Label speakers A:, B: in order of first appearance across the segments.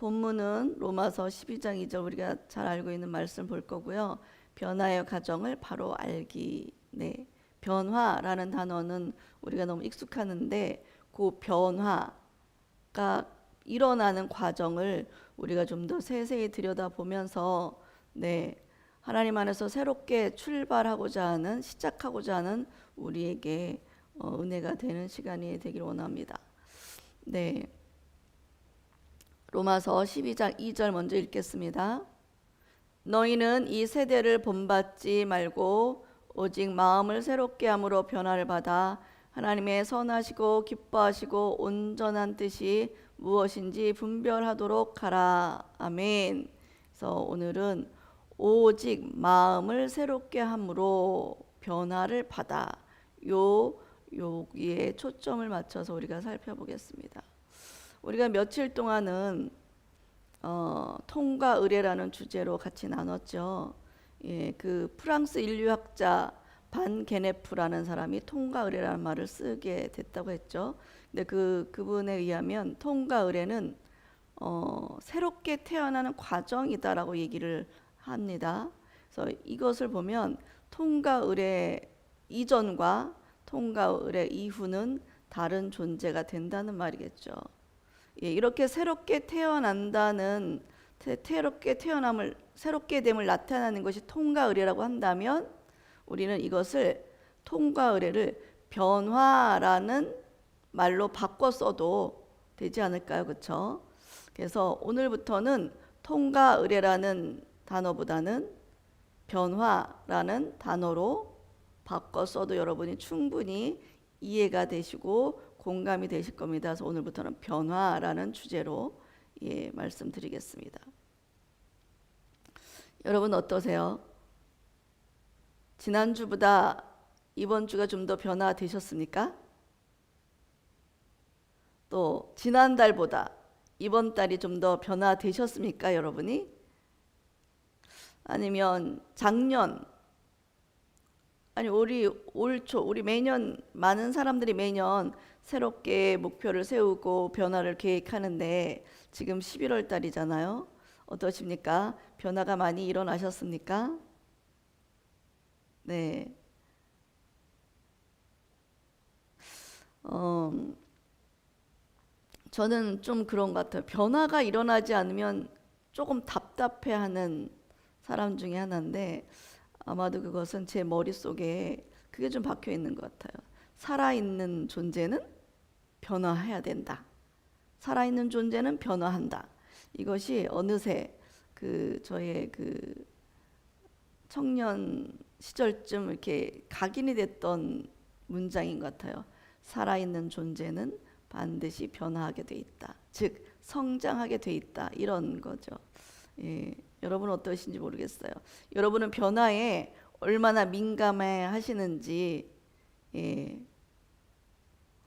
A: 본문은 로마서 12장 2절 우리가 잘 알고 있는 말씀 볼 거고요. 변화의 과정을 바로 알기. 네. 변화라는 단어는 우리가 너무 익숙하는데 그 변화가 일어나는 과정을 우리가 좀 더 세세히 들여다보면서 네. 하나님 안에서 새롭게 출발하고자 하는 시작하고자 하는 우리에게 어, 은혜가 되는 시간이 되길 원합니다. 네. 로마서 12장 2절 먼저 읽겠습니다. 너희는 이 세대를 본받지 말고 오직 마음을 새롭게 함으로 변화를 받아 하나님의 선하시고 기뻐하시고 온전한 뜻이 무엇인지 분별하도록 하라. 아멘. 그래서 오늘은 오직 마음을 새롭게 함으로 변화를 받아 요 여기에 초점을 맞춰서 우리가 살펴보겠습니다. 우리가 며칠 동안은 어, 통과 의례라는 주제로 같이 나눴죠. 예, 그 프랑스 인류학자 반 게네프라는 사람이 통과 의례라는 말을 쓰게 됐다고 했죠. 근데 그 그분에 의하면 통과 의례는 어, 새롭게 태어나는 과정이다라고 얘기를 합니다. 그래서 이것을 보면 통과 의례 이전과 통과 의례 이후는 다른 존재가 된다는 말이겠죠. 예, 이렇게 새롭게 태어난다는 태, 새롭게 태어남을 새롭게 됨을 나타내는 것이 통과 의례라고 한다면 우리는 이것을 통과 의례를 변화라는 말로 바꿔 써도 되지 않을까요? 그렇죠? 그래서 오늘부터는 통과 의례라는 단어보다는 변화라는 단어로 바꿔 써도 여러분이 충분히 이해가 되시고 공감이 되실 겁니다. 그래서 오늘부터는 변화라는 주제로 예, 말씀드리겠습니다. 여러분 어떠세요? 지난주보다 이번 주가 좀 더 변화되셨습니까? 또 지난달보다 이번 달이 좀 더 변화되셨습니까, 여러분이? 아니면 작년 아니 우리 올 초 우리 매년 많은 사람들이 매년 새롭게 목표를 세우고 변화를 계획하는데 지금 11월 달이잖아요. 어떠십니까? 변화가 많이 일어나셨습니까? 네. 어, 저는 좀 그런 것 같아요. 변화가 일어나지 않으면 조금 답답해하는 사람 중에 하나인데 아마도 그것은 제 머릿속에 그게 좀 박혀 있는 것 같아요. 살아있는 존재는 변화해야 된다. 살아있는 존재는 변화한다. 이것이 어느새 그 저의 그 청년 시절쯤 이렇게 각인이 됐던 문장인 것 같아요. 살아있는 존재는 반드시 변화하게 돼 있다. 즉 성장하게 돼 있다. 이런 거죠. 예, 여러분 어떠신지 모르겠어요. 여러분은 변화에 얼마나 민감해 하시는지 예,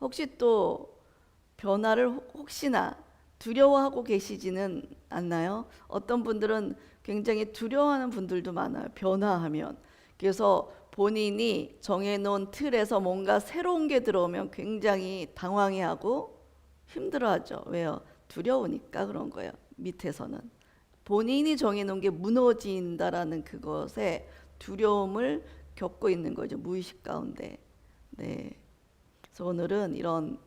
A: 혹시 또 변화를 혹시나 두려워하고 계시지는 않나요? 어떤 분들은 굉장히 두려워하는 분들도 많아요. 변화하면. 그래서 본인이 정해놓은 틀에서 뭔가 새로운 게 들어오면 굉장히 당황해하고 힘들어하죠. 왜요? 두려우니까 그런 거예요. 밑에서는 본인이 정해놓은 게 무너진다라는 그것에 두려움을 겪고 있는 거죠. 무의식 가운데. 네. 그래서 오늘은 이런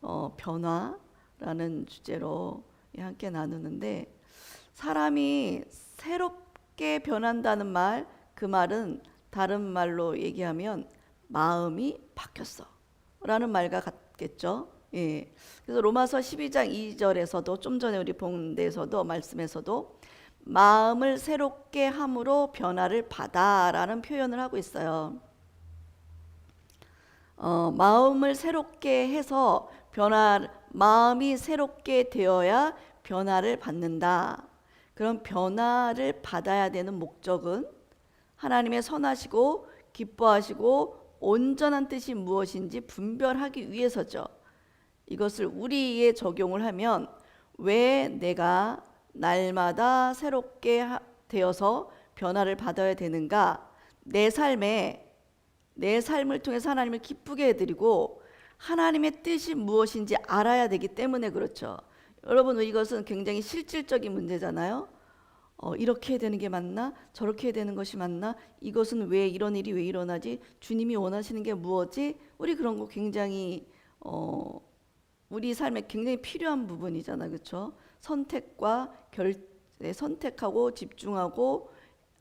A: 어, 변화라는 주제로 함께 나누는데 사람이 새롭게 변한다는 말, 그 말은 다른 말로 얘기하면 마음이 바뀌었어. 라는 말과 같겠죠. 예. 그래서 로마서 12장 2절에서도 좀 전에 우리 본 데서도 말씀에서도 마음을 새롭게 함으로 변화를 받아라는 표현을 하고 있어요. 어, 마음을 새롭게 해서 변화 마음이 새롭게 되어야 변화를 받는다. 그런 변화를 받아야 되는 목적은 하나님의 선하시고 기뻐하시고 온전한 뜻이 무엇인지 분별하기 위해서죠. 이것을 우리에 적용을 하면 왜 내가 날마다 새롭게 되어서 변화를 받아야 되는가? 내 삶에 내 삶을 통해서 하나님을 기쁘게 해드리고 하나님의 뜻이 무엇인지 알아야 되기 때문에 그렇죠. 여러분 이것은 굉장히 실질적인 문제잖아요. 어, 이렇게 해야 되는 게 맞나? 저렇게 해야 되는 것이 맞나? 이것은 왜 이런 일이 왜 일어나지? 주님이 원하시는 게 무엇이? 우리 그런 거 굉장히 어, 우리 삶에 굉장히 필요한 부분이잖아, 그렇죠? 선택과 결 네, 선택하고 집중하고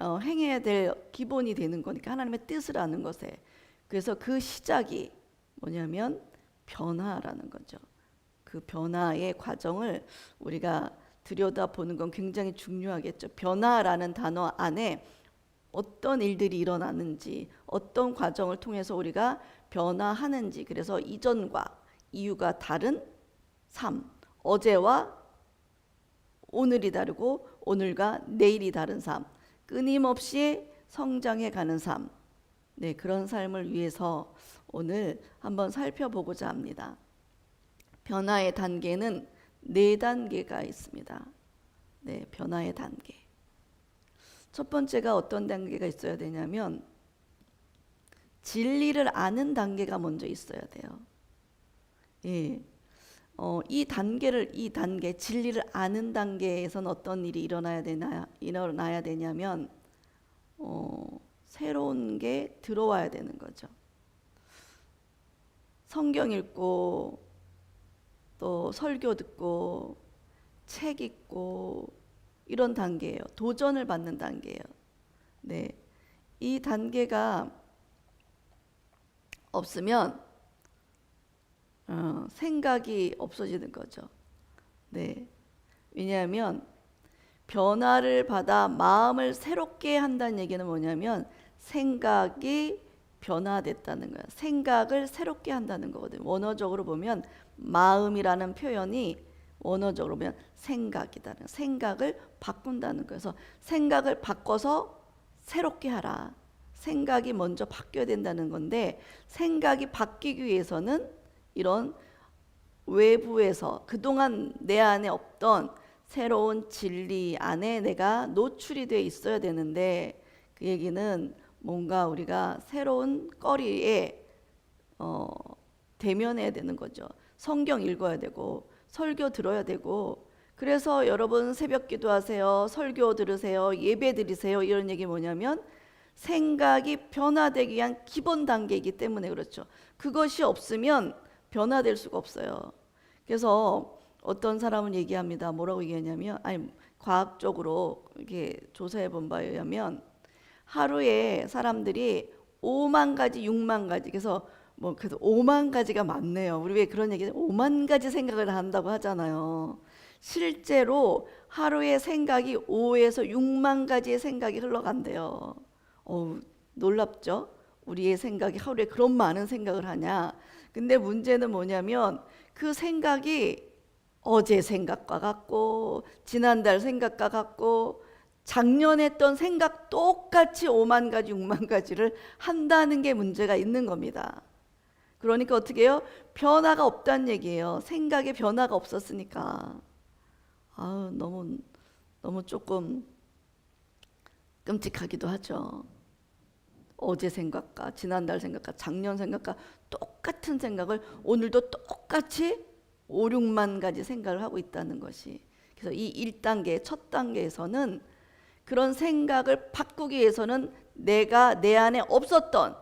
A: 어, 행해야 될 기본이 되는 거니까 하나님의 뜻을 아는 것에 그래서 그 시작이 뭐냐면 변화라는 거죠. 그 변화의 과정을 우리가 들여다보는 건 굉장히 중요하겠죠. 변화라는 단어 안에 어떤 일들이 일어나는지, 어떤 과정을 통해서 우리가 변화하는지, 그래서 이전과 이유가 다른 삶, 어제와 오늘이 다르고 오늘과 내일이 다른 삶, 끊임없이 성장해 가는 삶, 네, 그런 삶을 위해서 오늘 한번 살펴보고자 합니다. 변화의 단계는 네 단계가 있습니다. 네, 변화의 단계. 첫 번째가 어떤 단계가 있어야 되냐면 진리를 아는 단계가 먼저 있어야 돼요. 예. 어, 이 단계를 이 단계 진리를 아는 단계에서는 어떤 일이 일어나야 되나 일어나야 되냐면 어, 새로운 게 들어와야 되는 거죠. 성경 읽고 또 설교 듣고 책 읽고 이런 단계예요. 도전을 받는 단계예요. 네. 이 단계가 없으면 어, 생각이 없어지는 거죠. 네. 왜냐하면 변화를 받아 마음을 새롭게 한다는 얘기는 뭐냐면 생각이 변화됐다는 거예요. 생각을 새롭게 한다는 거거든요. 원어적으로 보면 마음이라는 표현이 원어적으로 보면 생각이다는 생각을 바꾼다는. 그래서 생각을 바꿔서 새롭게 하라. 생각이 먼저 바뀌어야 된다는 건데 생각이 바뀌기 위해서는 이런 외부에서 그동안 내 안에 없던 새로운 진리 안에 내가 노출이 돼 있어야 되는데 그 얘기는 뭔가 우리가 새로운 거리에 어, 대면해야 되는 거죠. 성경 읽어야 되고 설교 들어야 되고 그래서 여러분 새벽 기도하세요. 설교 들으세요. 예배 드리세요. 이런 얘기 뭐냐면 생각이 변화되기 위한 기본 단계이기 때문에 그렇죠. 그것이 없으면 변화될 수가 없어요. 그래서 어떤 사람은 얘기합니다. 뭐라고 얘기하냐면 아니 과학적으로 이렇게 조사해 본 바에 의하면 하루에 사람들이 5만 가지, 6만 가지 그래서 뭐 그래도 5만 가지가 많네요. 우리 왜 그런 얘기 5만 가지 생각을 한다고 하잖아요. 실제로 하루에 생각이 5에서 6만 가지의 생각이 흘러간대요. 어우, 놀랍죠? 우리의 생각이 하루에 그런 많은 생각을 하냐? 근데 문제는 뭐냐면 그 생각이 어제 생각과 같고 지난달 생각과 같고 작년 했던 생각 똑같이 5만 가지, 6만 가지를 한다는 게 문제가 있는 겁니다. 그러니까 어떻게 해요? 변화가 없다는 얘기예요. 생각에 변화가 없었으니까. 아우, 너무, 너무 조금 끔찍하기도 하죠. 어제 생각과 지난달 생각과 작년 생각과 똑같은 생각을 오늘도 똑같이 5, 6만 가지 생각을 하고 있다는 것이. 그래서 이 1단계, 첫 단계에서는 그런 생각을 바꾸기 위해서는 내가 내 안에 없었던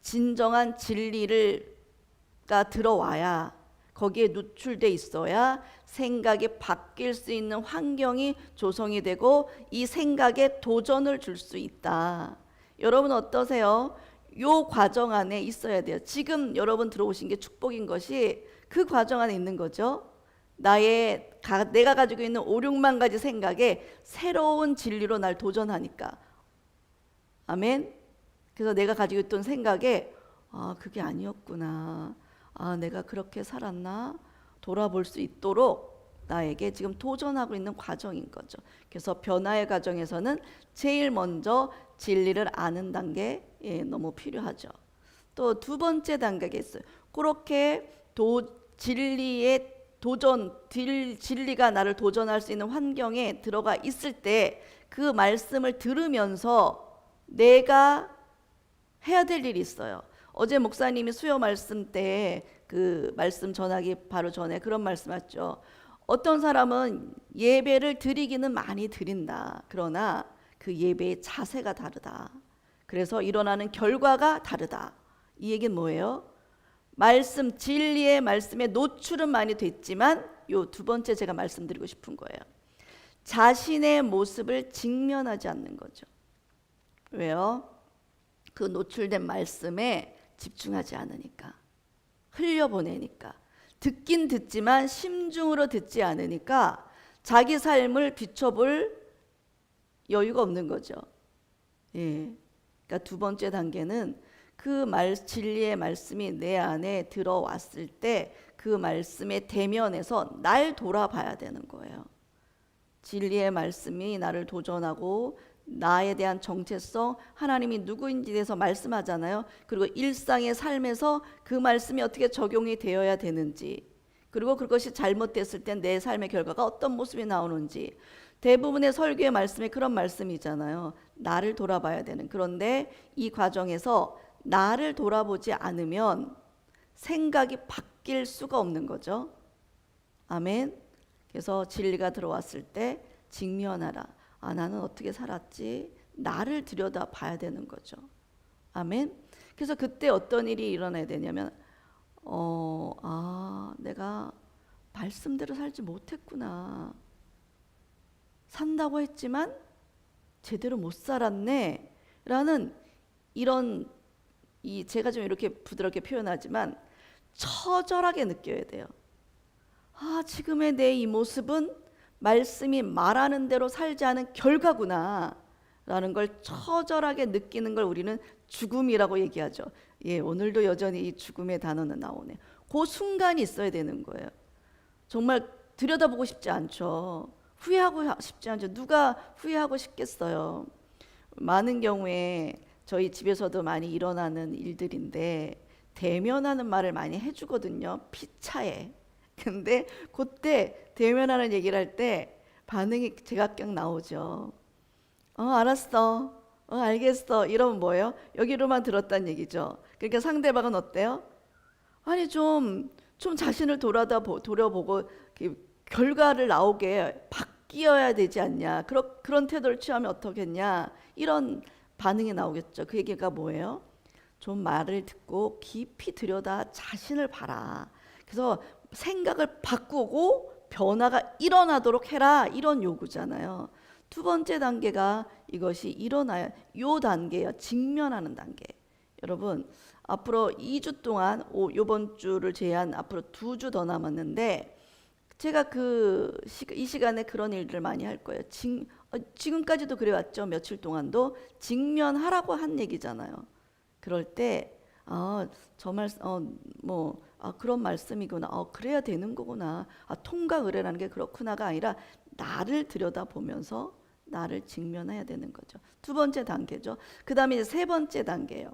A: 진정한 진리를가 들어와야 거기에 노출돼 있어야 생각이 바뀔 수 있는 환경이 조성이 되고 이 생각에 도전을 줄 수 있다. 여러분 어떠세요? 요 과정 안에 있어야 돼요. 지금 여러분 들어오신 게 축복인 것이 그 과정 안에 있는 거죠. 나의 가, 내가 가지고 있는 5, 6만 가지 생각에 새로운 진리로 날 도전하니까. 아멘. 그래서 내가 가지고 있던 생각에 아, 그게 아니었구나. 아, 내가 그렇게 살았나? 돌아볼 수 있도록 나에게 지금 도전하고 있는 과정인 거죠. 그래서 변화의 과정에서는 제일 먼저 진리를 아는 단계 예, 너무 필요하죠. 또 두 번째 단계가 있어요. 그렇게 도, 진리의 도전, 딜, 진리가 나를 도전할 수 있는 환경에 들어가 있을 때 그 말씀을 들으면서 내가 해야 될 일이 있어요. 어제 목사님이 수요 말씀 때 그 말씀 전하기 바로 전에 그런 말씀하셨죠. 어떤 사람은 예배를 드리기는 많이 드린다. 그러나 그 예배의 자세가 다르다. 그래서 일어나는 결과가 다르다. 이 얘기는 뭐예요? 말씀 진리의 말씀에 노출은 많이 됐지만 요 두 번째 제가 말씀드리고 싶은 거예요. 자신의 모습을 직면하지 않는 거죠. 왜요? 그 노출된 말씀에 집중하지 않으니까 흘려보내니까 듣긴 듣지만 심중으로 듣지 않으니까 자기 삶을 비춰볼 여유가 없는 거죠. 예. 그러니까 두 번째 단계는 그 말 진리의 말씀이 내 안에 들어왔을 때 그 말씀의 대면에서 날 돌아봐야 되는 거예요. 진리의 말씀이 나를 도전하고 나에 대한 정체성, 하나님이 누구인지에 대해서 말씀하잖아요. 그리고 일상의 삶에서 그 말씀이 어떻게 적용이 되어야 되는지, 그리고 그것이 잘못됐을 때내 삶의 결과가 어떤 모습이 나오는지, 대부분의 설교의 말씀이 그런 말씀이잖아요. 나를 돌아봐야 되는. 그런데 이 과정에서 나를 돌아보지 않으면 생각이 바뀔 수가 없는 거죠. 아멘. 그래서 진리가 들어왔을 때 직면하라. 아, 나는 어떻게 살았지? 나를 들여다 봐야 되는 거죠. 아멘. 그래서 그때 어떤 일이 일어나야 되냐면, 어, 아, 내가 말씀대로 살지 못했구나. 산다고 했지만 제대로 못 살았네. 라는 이런 이 제가 좀 이렇게 부드럽게 표현하지만 처절하게 느껴야 돼요. 아, 지금의 내 이 모습은 말씀이 말하는 대로 살지 않은 결과구나. 라는 걸 처절하게 느끼는 걸 우리는 죽음이라고 얘기하죠. 예, 오늘도 여전히 이 죽음의 단어는 나오네. 그 순간이 있어야 되는 거예요. 정말 들여다보고 싶지 않죠. 후회하고 싶지 않죠. 누가 후회하고 싶겠어요. 많은 경우에 저희 집에서도 많이 일어나는 일들인데 대면하는 말을 많이 해주거든요. 피차에. 근데 그때 대면하는 얘기를 할 때 반응이 제각각 나오죠. 어 알았어. 어 알겠어. 이러면 뭐예요? 여기로만 들었단 얘기죠. 그러니까 상대방은 어때요? 아니 좀 좀 자신을 돌아다 보, 돌아보고 결과를 나오게 바뀌어야 되지 않냐. 그런 그런 태도를 취하면 어떻겠냐. 이런 반응이 나오겠죠. 그 얘기가 뭐예요? 좀 말을 듣고 깊이 들여다 자신을 봐라. 그래서 생각을 바꾸고 변화가 일어나도록 해라. 이런 요구잖아요. 두 번째 단계가 이것이 일어나야 요 단계요. 직면하는 단계. 여러분, 앞으로 2주 동안 오, 요번 주를 제한 앞으로 두 주 더 남았는데 제가 그 이 시간에 그런 일들을 많이 할 거예요. 직, 어, 지금까지도 그래왔죠. 며칠 동안도 직면하라고 한 얘기잖아요. 그럴 때, 아, 저 말, 어, 뭐, 아, 그런 말씀이구나. 어, 그래야 되는 거구나. 아, 통과 의뢰라는 게 그렇구나가 아니라 나를 들여다보면서 나를 직면해야 되는 거죠. 두 번째 단계죠. 그 다음에 이제 세 번째 단계예요.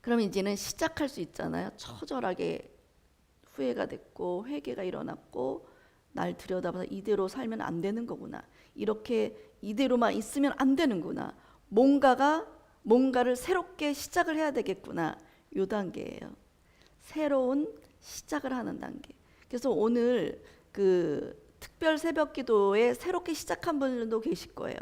A: 그럼 이제는 시작할 수 있잖아요. 처절하게 후회가 됐고 회개가 일어났고 날 들여다봐서 이대로 살면 안 되는 거구나. 이렇게 이대로만 있으면 안 되는구나. 뭔가가 뭔가를 새롭게 시작을 해야 되겠구나. 요 단계예요. 새로운 시작을 하는 단계. 그래서 오늘 그 특별 새벽 기도에 새롭게 시작한 분들도 계실 거예요.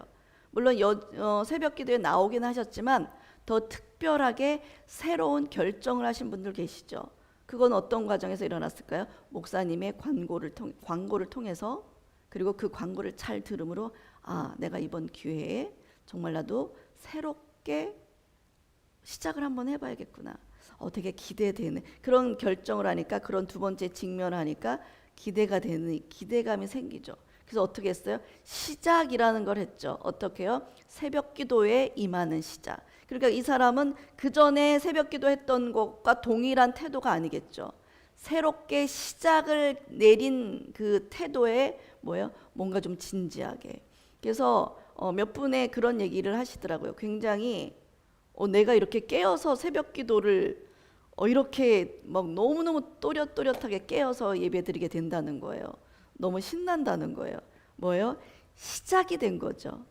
A: 물론 여, 어, 새벽 기도에 나오긴 하셨지만 더 특별하게 새로운 결정을 하신 분들 계시죠. 그건 어떤 과정에서 일어났을까요? 목사님의 광고를 통 광고를 통해서 그리고 그 광고를 잘 들음으로 아 내가 이번 기회에 정말 나도 새롭게 시작을 한번 해봐야겠구나. 어 되게 기대되는 그런 결정을 하니까 그런 두 번째 직면하니까 기대가 되는 기대감이 생기죠. 그래서 어떻게 했어요? 시작이라는 걸 했죠. 어떻게요? 새벽 기도에 임하는 시작. 그러니까 이 사람은 그 전에 새벽 기도했던 것과 동일한 태도가 아니겠죠. 새롭게 시작을 내린 그 태도에 뭐예요? 뭔가 좀 진지하게. 그래서 어, 몇 분의 그런 얘기를 하시더라고요. 굉장히 어, 내가 이렇게 깨어서 새벽 기도를 어, 이렇게 막 너무너무 또렷또렷하게 깨어서 예배드리게 된다는 거예요. 너무 신난다는 거예요. 뭐예요? 시작이 된 거죠.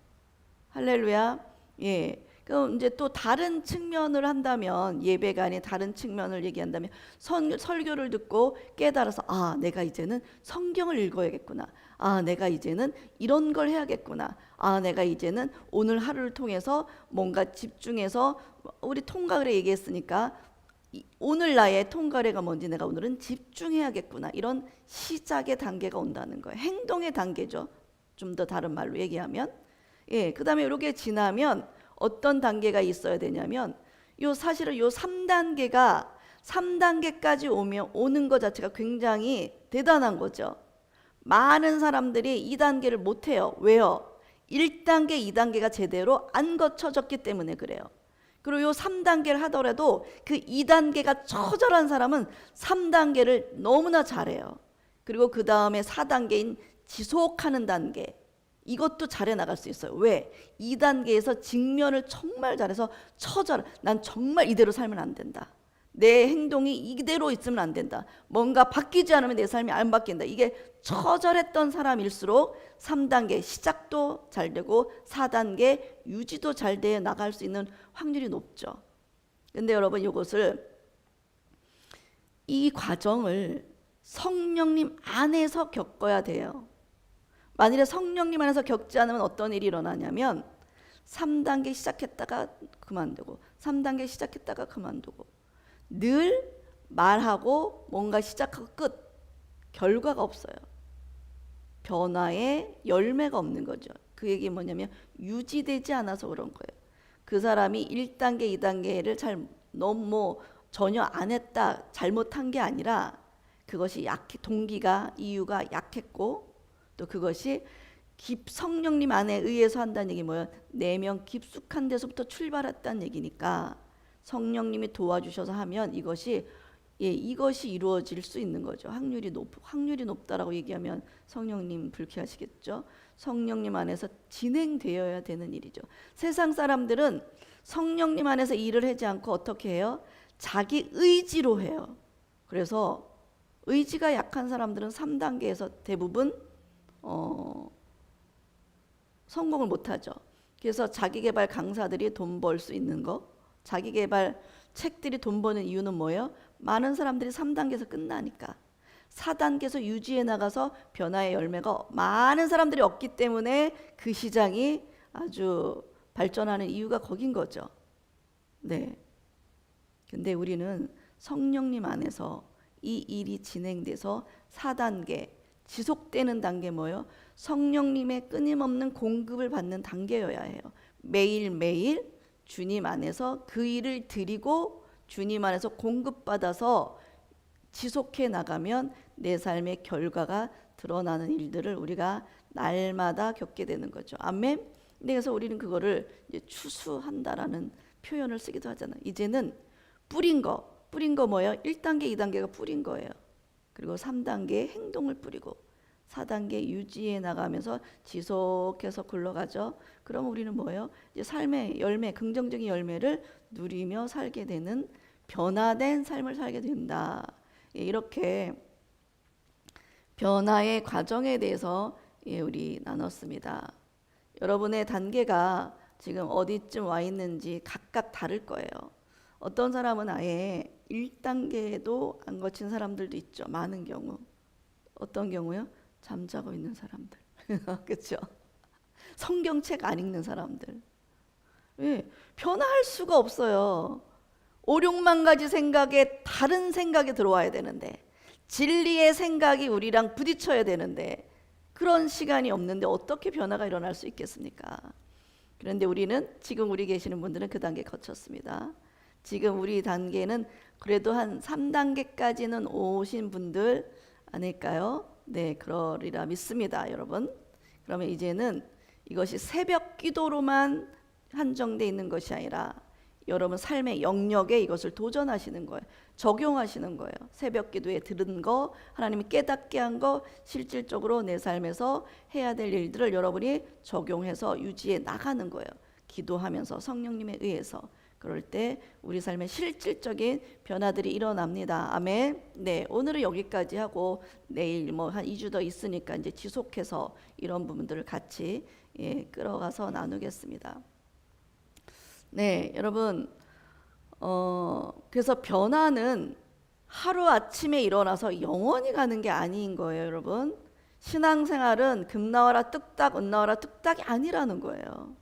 A: 할렐루야. 예. 그럼 이제 또 다른 측면을 한다면 예배가 아닌 다른 측면을 얘기한다면 선, 설교를 듣고 깨달아서 아 내가 이제는 성경을 읽어야겠구나. 아 내가 이제는 이런 걸 해야겠구나. 아 내가 이제는 오늘 하루를 통해서 뭔가 집중해서 우리 통각을 얘기했으니까 이- 오늘 나의 통가래가 뭔지 내가 오늘은 집중해야겠구나. 이런 시작의 단계가 온다는 거예요. 행동의 단계죠. 좀 더 다른 말로 얘기하면. 예 그다음에 이렇게 지나면 어떤 단계가 있어야 되냐면 요 사실은 요 3단계가 3단계까지 오면 오는 것 자체가 굉장히 대단한 거죠. 많은 사람들이 2단계를 못 해요. 왜요? 1단계, 2단계가 제대로 안 거쳐졌기 때문에 그래요. 그리고 요 3단계를 하더라도 그 2단계가 처절한 사람은 3단계를 너무나 잘해요. 그리고 그 다음에 4단계인 지속하는 단계. 이것도 잘해 나갈 수 있어요. 왜? 2단계에서 직면을 정말 잘해서 처절. 난 정말 이대로 살면 안 된다. 내 행동이 이대로 있으면 안 된다. 뭔가 바뀌지 않으면 내 삶이 안 바뀐다. 이게 처절했던 사람일수록 3단계 시작도 잘 되고 4단계 유지도 잘 돼 나갈 수 있는 확률이 높죠. 근데 여러분 이것을 이 과정을 성령님 안에서 겪어야 돼요. 만일에 성령님 안에서 겪지 않으면 어떤 일이 일어나냐면 3단계 시작했다가 그만두고 3단계 시작했다가 그만두고 늘 말하고 뭔가 시작하고 끝 결과가 없어요. 변화의 열매가 없는 거죠. 그 얘기 뭐냐면 유지되지 않아서 그런 거예요. 그 사람이 1단계, 2단계를 잘 너무 뭐 전혀 안 했다, 잘못한 게 아니라 그것이 약해 동기가 이유가 약했고 또 그것이 깊 성령님 안에 의해서 한다는 얘기 뭐예요? 내면 깊숙한 데서부터 출발했다는 얘기니까 성령님이 도와주셔서 하면 이것이 예, 이것이 이루어질 수 있는 거죠. 확률이 높 확률이 높다라고 얘기하면 성령님 불쾌하시겠죠. 성령님 안에서 진행되어야 되는 일이죠. 세상 사람들은 성령님 안에서 일을 하지 않고 어떻게 해요? 자기 의지로 해요. 그래서 의지가 약한 사람들은 3단계에서 대부분 어, 성공을 못하죠. 그래서 자기개발 강사들이 돈 벌 수 있는 거, 자기개발 책들이 돈 버는 이유는 뭐예요? 많은 사람들이 3단계에서 끝나니까. 4단계에서 유지해 나가서 변화의 열매가 많은 사람들이 없기 때문에 그 시장이 아주 발전하는 이유가 거긴 거죠. 네. 근데 우리는 성령님 안에서 이 일이 진행돼서 4단계 지속되는 단계 뭐요? 성령님의 끊임없는 공급을 받는 단계여야 해요. 매일매일 주님 안에서 그 일을 드리고 주님 안에서 공급받아서 지속해 나가면 내 삶의 결과가 드러나는 일들을 우리가 날마다 겪게 되는 거죠. 아멘. 그래서 우리는 그거를 추수한다라는 표현을 쓰기도 하잖아요. 이제는 뿌린 거, 뿌린 거 뭐예요? 1단계, 2단계가 뿌린 거예요. 그리고 3단계 행동을 뿌리고 4단계 유지해 나가면서 지속해서 굴러가죠. 그럼 우리는 뭐예요? 이제 삶의 열매, 긍정적인 열매를 누리며 살게 되는 변화된 삶을 살게 된다. 예, 이렇게 변화의 과정에 대해서 예, 우리 나눴습니다. 여러분의 단계가 지금 어디쯤 와 있는지 각각 다를 거예요. 어떤 사람은 아예 1단계도 안 거친 사람들도 있죠. 많은 경우. 어떤 경우요? 잠자고 있는 사람들. 그렇죠? 성경책 안 읽는 사람들. 예, 변화할 수가 없어요. 5, 6만 가지 생각에 다른 생각이 들어와야 되는데 진리의 생각이 우리랑 부딪혀야 되는데 그런 시간이 없는데 어떻게 변화가 일어날 수 있겠습니까? 그런데 우리는 지금 우리 계시는 분들은 그 단계 거쳤습니다. 지금 우리 단계는 그래도 한 3단계까지는 오신 분들 아닐까요? 네, 그러리라 믿습니다, 여러분. 그러면 이제는 이것이 새벽 기도로만 한정돼 있는 것이 아니라 여러분 삶의 영역에 이것을 도전하시는 거예요. 적용하시는 거예요. 새벽 기도에 들은 거, 하나님이 깨닫게 한 거, 실질적으로 내 삶에서 해야 될 일들을 여러분이 적용해서 유지해 나가는 거예요. 기도하면서 성령님에 의해서. 그럴 때 우리 삶에 실질적인 변화들이 일어납니다. 아멘. 네, 오늘은 여기까지 하고 내일 뭐 한 2주 더 있으니까 이제 지속해서 이런 부분들을 같이 예, 끌어가서 나누겠습니다. 네, 여러분, 어, 그래서 변화는 하루 아침에 일어나서 영원히 가는 게 아닌 거예요, 여러분. 신앙생활은 금 나와라 뚝딱, 은 나와라 뚝딱이 아니라는 거예요.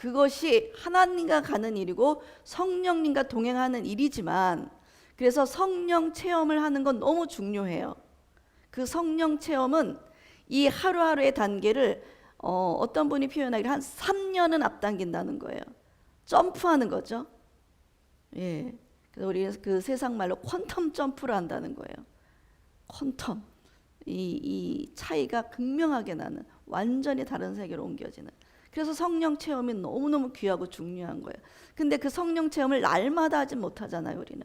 A: 그것이 하나님과 가는 일이고 성령님과 동행하는 일이지만 그래서 성령 체험을 하는 건 너무 중요해요. 그 성령 체험은 이 하루하루의 단계를 어, 어떤 분이 표현하기를 한 3년은 앞당긴다는 거예요. 점프하는 거죠. 예. 그래서 우리 그 세상 말로 퀀텀 점프를 한다는 거예요. 퀀텀. 이, 이 차이가 극명하게 나는 완전히 다른 세계로 옮겨지는. 그래서 성령 체험이 너무너무 귀하고 중요한 거예요. 근데 그 성령 체험을 날마다 하지 못하잖아요, 우리는.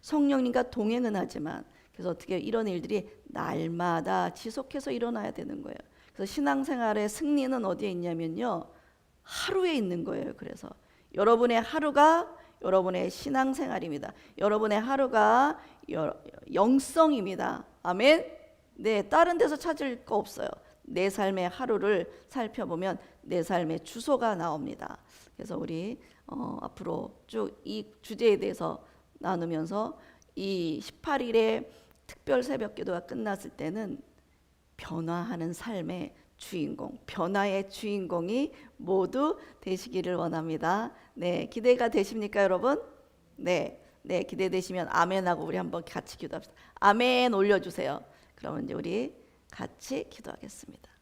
A: 성령님과 동행은 하지만 그래서 어떻게 이런 일들이 날마다 지속해서 일어나야 되는 거예요. 그래서 신앙생활의 승리는 어디에 있냐면요. 하루에 있는 거예요. 그래서 여러분의 하루가 여러분의 신앙생활입니다. 여러분의 하루가 여- 영성입니다. 아멘. 네, 다른 데서 찾을 거 없어요. 내 삶의 하루를 살펴보면 내 삶의 주소가 나옵니다. 그래서 우리 어, 앞으로 쭉 이 주제에 대해서 나누면서 이 18일에 특별 새벽 기도가 끝났을 때는 변화하는 삶의 주인공, 변화의 주인공이 모두 되시기를 원합니다. 네, 기대가 되십니까, 여러분? 네, 네, 기대되시면 아멘하고 우리 한번 같이 기도합시다. 아멘 올려 주세요. 그러면 이제 우리 같이 기도하겠습니다.